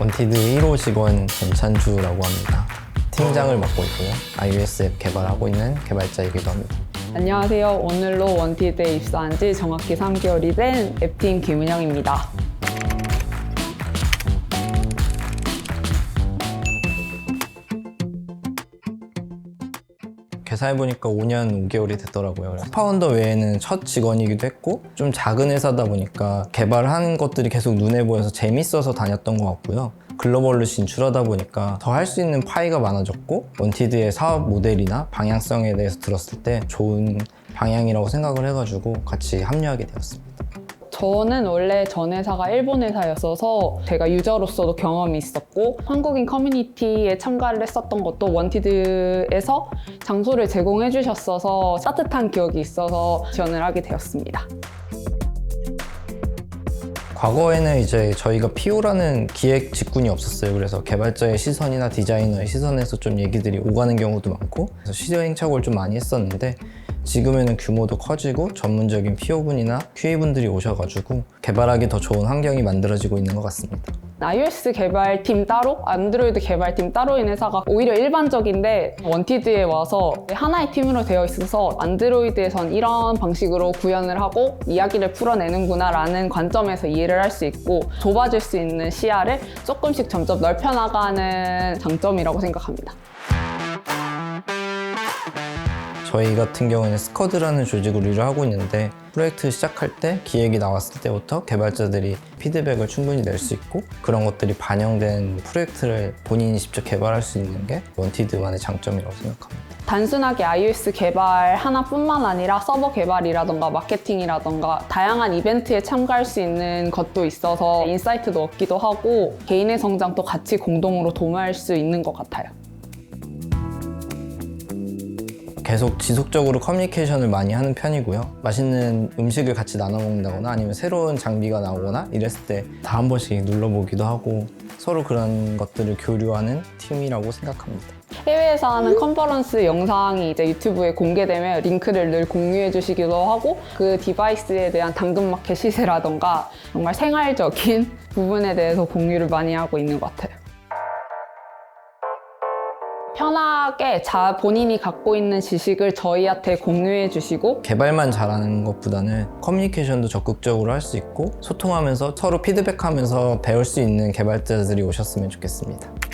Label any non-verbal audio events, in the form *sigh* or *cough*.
원티드 1호 직원 전찬주라고 합니다. 팀장을 맡고 있고요. iOS 앱 개발하고 있는 개발자이기도 합니다. 안녕하세요. 오늘로 원티드에 입사한 지 정확히 3개월이 된 앱팀 김은영입니다. 개사해보니까 5년 5개월이 됐더라고요. 파운더 외에는 첫 직원이기도 했고 좀 작은 회사다 보니까 개발하는 것들이 계속 눈에 보여서 재밌어서 다녔던 것 같고요. 글로벌로 진출하다 보니까 더 할 수 있는 파이가 많아졌고 원티드의 사업 모델이나 방향성에 대해서 들었을 때 좋은 방향이라고 생각을 해가지고 같이 합류하게 되었습니다. 저는 원래 전 회사가 일본 회사였어서 제가 유저로서도 경험이 있었고 한국인 커뮤니티에 참가를 했었던 것도 원티드에서 장소를 제공해 주셨어서 따뜻한 기억이 있어서 지원을 하게 되었습니다. 과거에는 이제 저희가 PO라는 기획 직군이 없었어요. 그래서 개발자의 시선이나 디자이너의 시선에서 좀 얘기들이 오가는 경우도 많고 그래서 시행착오를 좀 많이 했었는데 지금에는 규모도 커지고 전문적인 PO분이나 QA분들이 오셔가지고 개발하기 더 좋은 환경이 만들어지고 있는 것 같습니다. iOS 개발팀 따로, 안드로이드 개발팀 따로인 회사가 오히려 일반적인데 원티드에 와서 하나의 팀으로 되어 있어서 안드로이드에선 이런 방식으로 구현을 하고 이야기를 풀어내는구나 라는 관점에서 이해를 할 수 있고 좁아질 수 있는 시야를 조금씩 점점 넓혀나가는 장점이라고 생각합니다. 저희 같은 경우에는 스쿼드라는 조직으로 일을 하고 있는데 프로젝트 시작할 때 기획이 나왔을 때부터 개발자들이 피드백을 충분히 낼 수 있고 그런 것들이 반영된 프로젝트를 본인이 직접 개발할 수 있는 게 원티드만의 장점이라고 생각합니다. 단순하게 iOS 개발 하나뿐만 아니라 서버 개발이라던가 마케팅이라던가 다양한 이벤트에 참가할 수 있는 것도 있어서 인사이트도 얻기도 하고 개인의 성장도 같이 공동으로 도모할 수 있는 것 같아요. 계속 지속적으로 커뮤니케이션을 많이 하는 편이고요. 맛있는 음식을 같이 나눠 먹는다거나 아니면 새로운 장비가 나오거나 이랬을 때 다 한 번씩 눌러보기도 하고 서로 그런 것들을 교류하는 팀이라고 생각합니다. 해외에서 하는 컨퍼런스 영상이 이제 유튜브에 공개되면 링크를 늘 공유해 주시기도 하고 그 디바이스에 대한 당근마켓 시세라던가 정말 생활적인 *laughs* 부분에 대해서 공유를 많이 하고 있는 것 같아요. 편하게 자 본인이 갖고 있는 지식을 저희한테 공유해 주시고 개발만 잘하는 것보다는 커뮤니케이션도 적극적으로 할 수 있고 소통하면서 서로 피드백하면서 배울 수 있는 개발자들이 오셨으면 좋겠습니다.